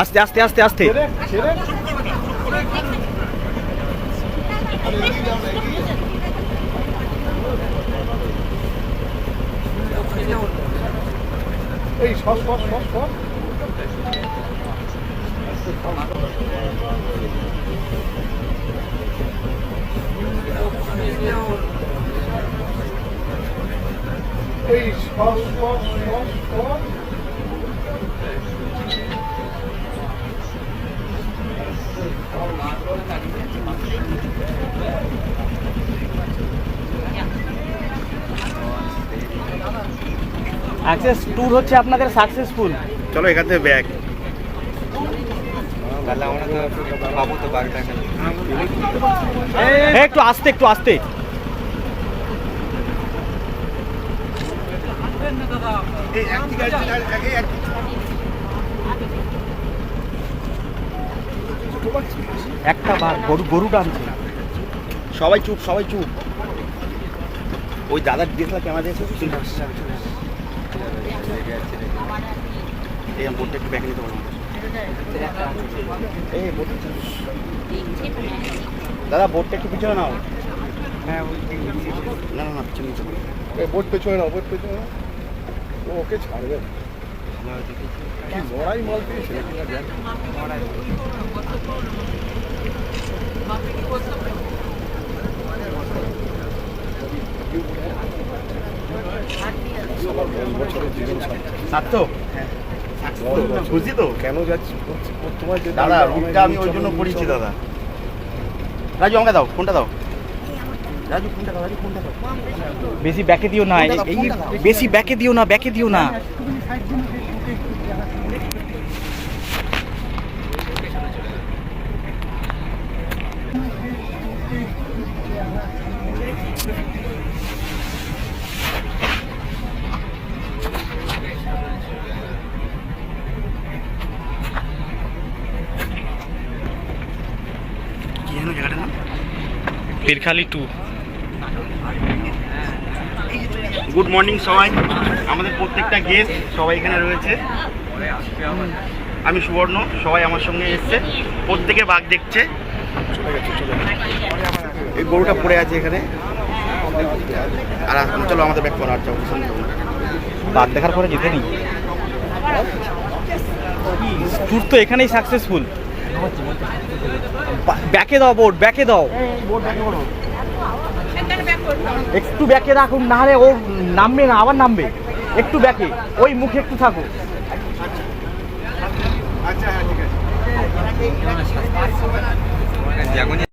আস্তে আস্তে আস্তে আস্তে। এই সস সস সস সস অ্যাক্সেস ট্যুর হচ্ছে আপনাদের সাকসেসফুল চলো এখান থেকে ব্যাগ একটু আস্তে একটু আস্তে। একটা বার গরু গরু টানছে সবাই চুপ সবাই চুপ। ওই দাদার ডিএসএলআর ক্যামেরা দিয়েছে এই আমি বোর্ডটা একটু ব্যাগ নিতে পারব। দাদা বোর্ডটা একটু পিছনে নাও। হ্যাঁ না না না পিছনে বোট পেছনে নাও বোট পেছনে নাও। ও ওকে ছাড়বে। লড়াই মাল পেয়েছে? বছরের জীবন বুঝছি তো কেন যাচ্ছি? তোমার দাদা রুটটা আমি ওই জন্য পড়িয়েছি দাদা। রাজু আমাকে দাও ফোনটা দাও। রাজু ফোনটা দাও রাজু ফোনটা দাও। বেশি ব্যাকে দিও না এই বেশি ব্যাকে দিও না ব্যাকে দিও না। জায়গাটার নাম? পীরখালি টু গুড মর্নিং সবাই। আমাদের প্রত্যেকটা গেস্ট সবাই এখানে রয়েছে। আমি সুবর্ণ সবাই আমার সঙ্গে এসছে। প্রত্যেকে বাঘ দেখছে। এই গরুটা পড়ে আছে এখানে। আর এখন চলো আমাদের ব্যাক করা আর যাব। বাদ দেখার পরে যেতে নেই। ট্যুর তো এখানেই সাকসেসফুল ব্যাকে দাও বোর্ড, ব্যাকে দাও। একটু ব্যাকে রাখুন না হলে ও নামবে না, আবার নামবে। একটু ব্যাকে, ওই মুখে একটু থাকো